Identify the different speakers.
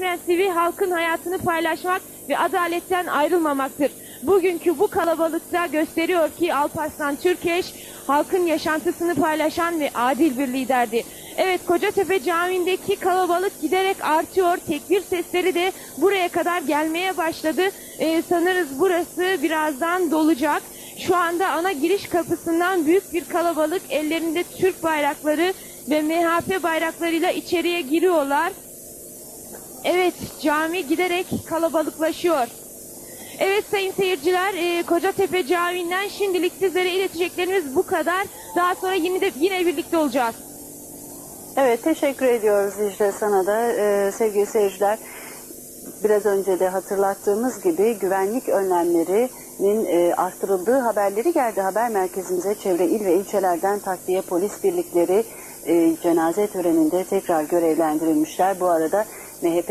Speaker 1: prensibi halkın hayatını paylaşmak ve adaletten ayrılmamaktır. Bugünkü bu kalabalıkta gösteriyor ki Alparslan Türkeş halkın yaşantısını paylaşan ve adil bir liderdi. Evet Kocatepe Camii'ndeki kalabalık giderek artıyor. Tekbir sesleri de buraya kadar gelmeye başladı. Ee, sanırız burası birazdan dolacak. Şu anda ana giriş kapısından büyük bir kalabalık ellerinde Türk bayrakları ve MHP bayraklarıyla içeriye giriyorlar. Evet cami giderek kalabalıklaşıyor. Evet sayın seyirciler e, Kocatepe Camii'nden şimdilik sizlere ileteceklerimiz bu kadar. Daha sonra yine de yine birlikte olacağız.
Speaker 2: Evet teşekkür ediyoruz Dicle sana da Ee, sevgili seyirciler. Biraz önce de hatırlattığımız gibi güvenlik önlemlerinin e, arttırıldığı haberleri geldi haber merkezimize. Çevre il ve ilçelerden takviye polis birlikleri e, cenaze töreninde tekrar görevlendirilmişler. Bu arada MHP